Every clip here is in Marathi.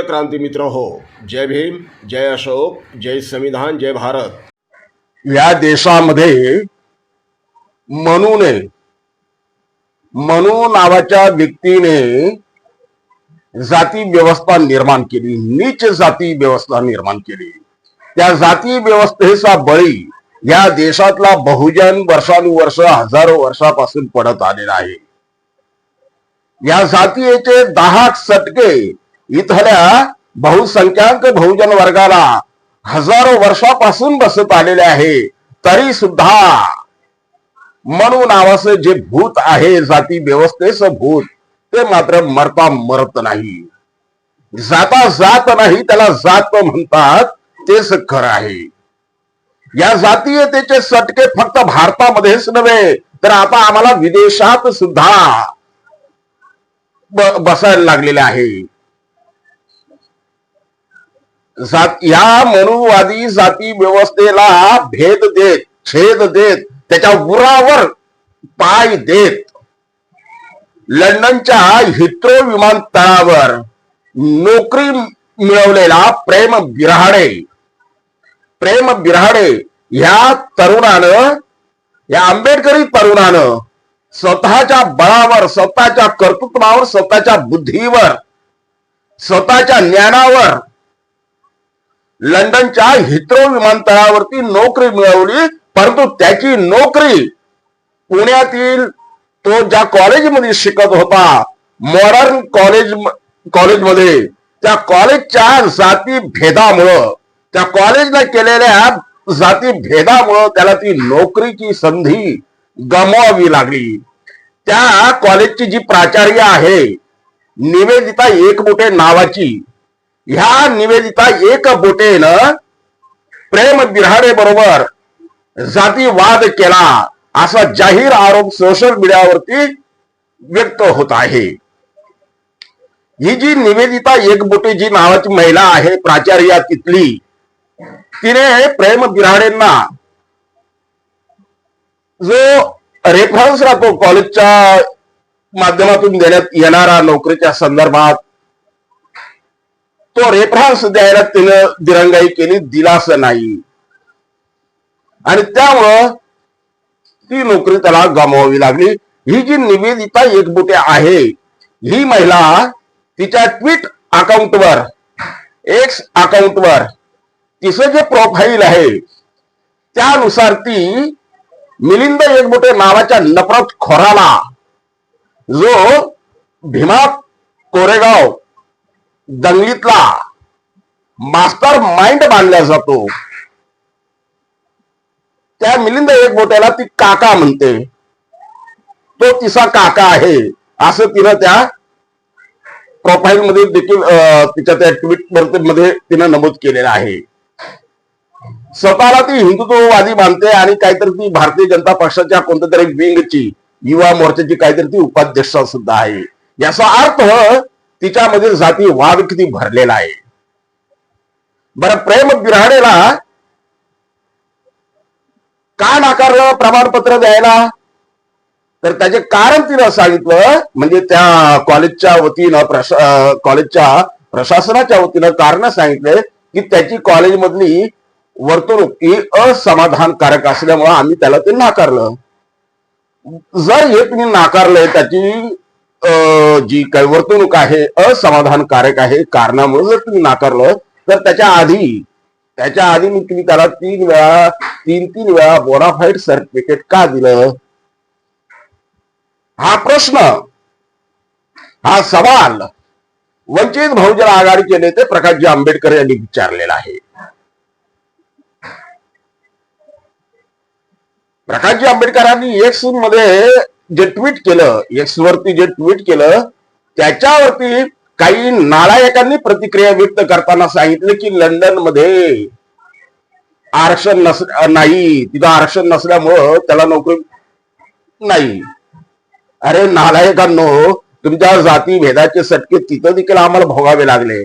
प्रिय क्रांती मित्र हो जय भीम जय अशोक जय संविधान जय भारत. या देशामध्ये मनूने मनू नावाच्या व्यक्तीने जाती व्यवस्था निर्माण केली नीच जाती व्यवस्था निर्माण केली. त्या जाती व्यवस्थेचा बळी या देशातला बहुजन वर्षानुवर्ष हजारो वर्षापासून पडत आलेला आहे. या जातीयेचे दहा सटके इथल्या बहुसंख्याक बहुजन वर्गाला हजारो वर्षापासून बसत आलेले आहे. तरी सुद्धा म्हणून नावाचं जे भूत आहे जाती व्यवस्थेचं भूत ते मात्र मरता मरत नाही. जाता जात नाही त्याला जात म्हणतात तेच खरं आहे. या जातीयतेचे सटके फक्त भारतामध्येच नव्हे तर आता आम्हाला विदेशात सुद्धा बसायला लागलेले आहे. जात या मनुवादी जाती व्यवस्थेला भेद देत छेद देत त्याच्या उरावर पाय देत. लंडनच्या हित्रो विमानतळावर नोकरी मिळवलेला प्रेम बिराडे प्रेम बिराडे ह्या तरुणानं या आंबेडकरी तरुणानं स्वतःच्या बळावर स्वतःच्या कर्तृत्वावर स्वतःच्या बुद्धीवर स्वतःच्या ज्ञानावर लंडनच्या हित्रो विमानतळावरती नोकरी मिळवली परंतु त्याची नोकरी पुण्यातील तो ज्या कॉलेजमध्ये शिकत होता मॉडर्न कॉलेज कॉलेजमध्ये त्या कॉलेजच्या जाती भेदामुळं त्या कॉलेजला केलेल्या जाती भेदामुळं त्याला ती नोकरीची संधी गमवावी लागली. त्या कॉलेजची जी प्राचार्य आहे निवेदिता एकमुठे नावाची ह्या निवेदिता एक बोटेनं प्रेम बिराडे बरोबर जातीवाद केला. असा जाहीर आरोप सोशल मीडियावरती व्यक्त होत आहे. ही जी निवेदिता एकबोटे जी नावाची महिला आहे प्राचार्या तिथली तिने प्रेम बिराडेंना जो रेफरन्स राहतो कॉलेजच्या माध्यमातून देण्यात येणारा नोकरीच्या संदर्भात तो रेफरन्स द्यायला तिनं दिरंगाई केली दिलास नाही. आणि त्यामुळं ती नोकरी त्याला गमावावी लागली. ही जी निवेदिता एकबुटे आहे ही महिला तिच्या ट्विट अकाउंटवर एक्स अकाउंटवर तिचं जे प्रोफाईल आहे त्यानुसार ती मिलिंद एकबोटे नावाच्या नफरत खोराला जो भीमा कोरेगाव दंगलीतला मास्टर माइंड मानला जातो. त्या मिलिंद एकबोट्याला ती काका म्हणते. तो तिचा काका आहे. असं तिनं त्या प्रोफाईल मध्ये देखील तिच्या त्या ट्विटमध्ये तिनं नमूद केलेलं आहे. स्वतःला ती हिंदुत्ववादी मानते आणि काहीतरी ती भारतीय जनता पक्षाच्या कोणत्या तरी विंगची युवा मोर्चाची काहीतरी ती उपाध्यक्ष सुद्धा आहे. याचा अर्थ तिच्यामध्ये जाती वाद किती भरलेला आहे. बरं प्रेम बिराडेला का नाकारलं प्रमाणपत्र द्यायला? तर त्याचे कारण तिनं सांगितलं म्हणजे त्या कॉलेजच्या वतीनं प्रशा कॉलेजच्या प्रशासनाच्या वतीनं कारण सांगितले की त्याची कॉलेजमधली वर्तणूक ही असमाधानकारक असल्यामुळे आम्ही त्याला ते नाकारलं. जर हे तुम्ही नाकारलंय त्याची जी काही वर्तणूक आहे असमाधानकारक आहे कारणामुळे जर तुम्ही नाकारलं तर त्याच्या आधी त्याच्या आधी मी तुम्ही त्याला तीन वेळा तीन तीन वेळा बोनाफाईड सर्टिफिकेट का दिलं? हा प्रश्न हा सवाल वंचित बहुजन आघाडीचे नेते प्रकाशजी आंबेडकर यांनी विचारलेला आहे. प्रकाशजी आंबेडकरांनी एक सून मध्ये जे ट्विट केलं एक्स वरती जे ट्विट केलं त्याच्यावरती काही नालायकांनी प्रतिक्रिया व्यक्त करताना सांगितलं की लंडनमध्ये आरक्षण नस नाही. तिथं आरक्षण नसल्यामुळं त्याला नोकरी नाही. अरे नालायकांनो तुमच्या जाती भेदाचे सटके तिथं देखील आम्हाला भोगावे लागले.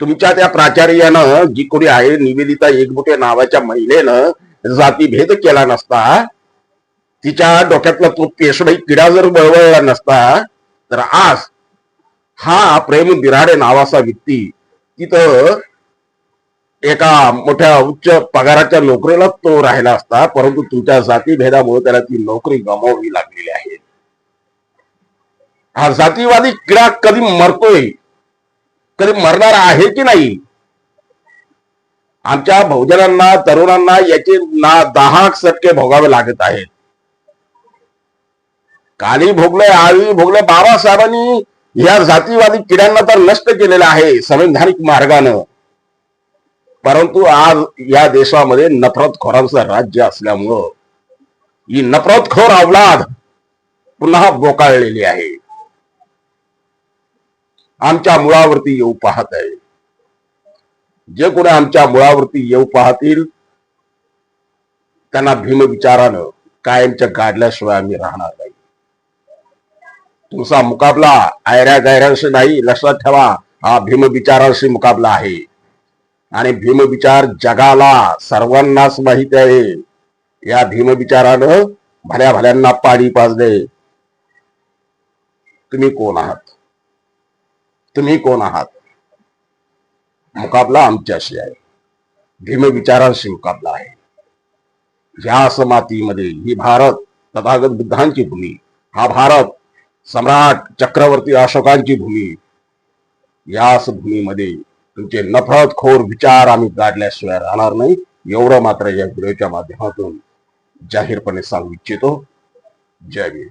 तुमच्या त्या प्राचार्यानं जी कोणी आहे निवेदिता एकबुटे नावाच्या महिलेनं जाती भेद केला नसता तिच्या डोक्यातला तो पेशवाई किडा जर बळवळला नसता तर आज हा प्रेम बिराडे नावाचा व्यक्ती तिथं एका मोठ्या उच्च पगाराच्या नोकरीला तो राहिला असता परंतु तुमच्या जातीभेदामुळे त्याला ती नोकरी गमावली लागलेली आहे. हा जातीवादी किडा कधी मरतोय कधी मरणार आहे की नाही? आमच्या बहुजनांना तरुणांना याचे ना दहा सटके भोगावे लागत आहेत. काली भोगलंय आळी भोगलंय. बाबासाहेबांनी या जातीवादी किड्यांना तर नष्ट केलेलं आहे संवैधानिक मार्गानं. परंतु आज या देशामध्ये नफरतखोरांचं राज्य असल्यामुळं ही नफरतखोर अवलाद पुन्हा बोकाळलेली आहे. आमच्या मुळावरती येऊ पाहत आहे. जे कोणी आमच्या मुळावरती येऊ पाहतील त्यांना भीमविचारानं कायमच्या गाडल्याशिवाय आम्ही राहणार नाही. तुमचा मुकाबला आयऱ्या गायऱ्यांशी नाही लक्षात ठेवा हा भीमविचारांशी मुकाबला आहे. आणि भीमविचार जगाला सर्वांनाच माहिती आहे. या भीमविचारानं भल्या भल्यांना पाणी पाजले. तुम्ही कोण आहात? तुम्ही कोण आहात? मुकाबला आमच्याशी आहे. भीमविचारांशी मुकाबला आहे. या समातीमध्ये ही भारत तथागत बुद्धांची भूमी. हा भारत सम्राट चक्रवर्ती अशोकांची भूमी. याच भूमीमध्ये तुमचे नफरतखोर विचार आम्ही गाडल्याशिवाय राहणार नाही. एवढं मात्र या व्हिडिओच्या माध्यमातून जाहीरपणे सांगू इच्छितो. जय भीम.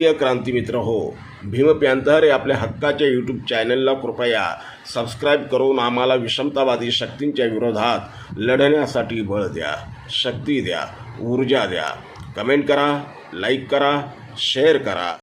प्रिय क्रांती मित्र हो भीम पॅन्थर हे आपल्या हक्काच्या यूट्यूब चॅनलला कृपया सबस्क्राईब करून आम्हाला विषमतावादी शक्तींच्या विरोधात लढण्यासाठी बळ द्या शक्ती द्या ऊर्जा द्या. कमेंट करा लाईक करा शेअर करा.